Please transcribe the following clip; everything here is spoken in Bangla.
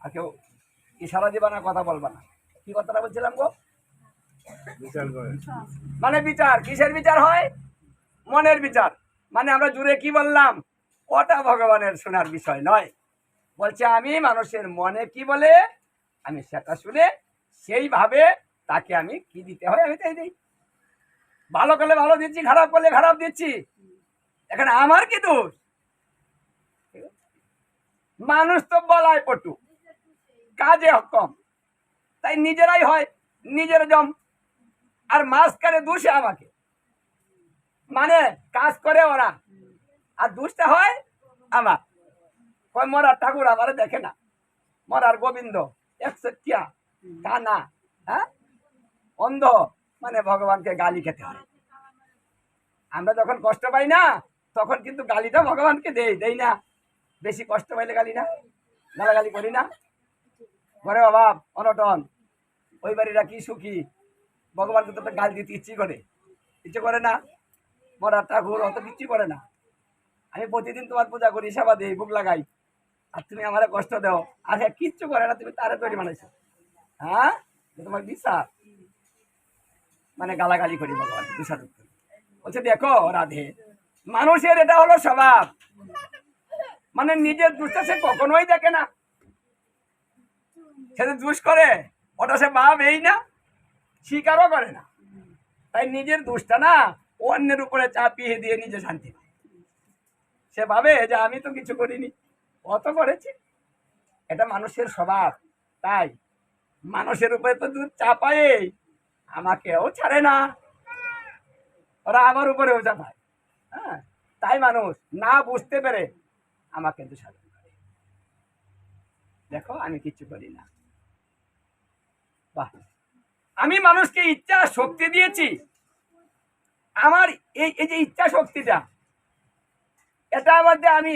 আর কেউ ইশারা দিবা না কথা বলবা না। কি কথাটা বলছিলাম গো? মানে বিচার কিসের বিচার হয়? মনের বিচার। মানে আমরা জুড়ে কি বললাম? ওটা ভগবানের শোনার বিষয় নয়। বলছে আমি মানুষের মনে কি বলে আমি সেটা শুনে সেইভাবে তাকে আমি কি দিতে হয় আমি তাই দিই। ভালো করলে ভালো দিচ্ছি খারাপ করলে খারাপ দিচ্ছি। এখানে আমার কি দোষ? মানুষ তো বলায় পটু। কাজে কম তাই নিজেরাই হয়, নিজের জম, আর মাঝখানে দোষে আমাকে। মানে কাজ করে ওরা, আর দুষ্টা হয় আমার। কয়, মরার ঠাকুর আমার দেখে না। মরার গোবিন্দ একশিয়া কানা হ্যাঁ? অন্ধ মানে ভগবানকে গালি খেতে হয়। আমরা যখন কষ্ট পাই না, তখন কিন্তু গালিটা ভগবানকে দেই দেই না। বেশি কষ্ট পাইলে গালি না, গালাগালি করি না। ঘরে অভাব, অনটন। ওই বাড়িরা কি সুখী? ভগবানকে তো গাল দিতে ইচ্ছে করে। ইচ্ছে করে না? মরার ঠাকুর অত ইচ্ছে করে না। আমি প্রতিদিন তোমার পূজা করি, সেবা দিই, বুক লাগাই। আর তুমি আমার কষ্ট দাও। আর হ্যাঁ কিচ্ছু করে না, তুমি তারে তৈরি বানাইছো। হ্যাঁ? তোমার বিশ্বাস মানে গালাগালি করি ভগবান বিশ্বাস বলছে, দেখো রাধে, মানুষের এটা হলো স্বভাব। মানে নিজের দুষ্টা সে কখনোই দেখে না। সে যে দুষ করে, ওটা সে ভাব এই না, স্বীকারও করে না। তাই নিজের দোষটা না, অন্যের উপরে চাপিয়ে দিয়ে নিজে শান্তি পায়। সে ভাবে যে আমি তো কিছু করিনি অত করেছি। এটা মানুষের স্বভাব, তাই মানুষের উপরে তো দুধ চাপায়, আমাকেও ছাড়ে না। ওরা আমার উপরেও চাপায়। হ্যাঁ তাই মানুষ না বুঝতে পেরে আমাকে দোষারোপ করে। দেখো, আমি কিছু করি না। আমি মানুষকে ইচ্ছা শক্তি দিয়েছি। আমার এই এই যে ইচ্ছা শক্তিটা এটা মধ্যে আমি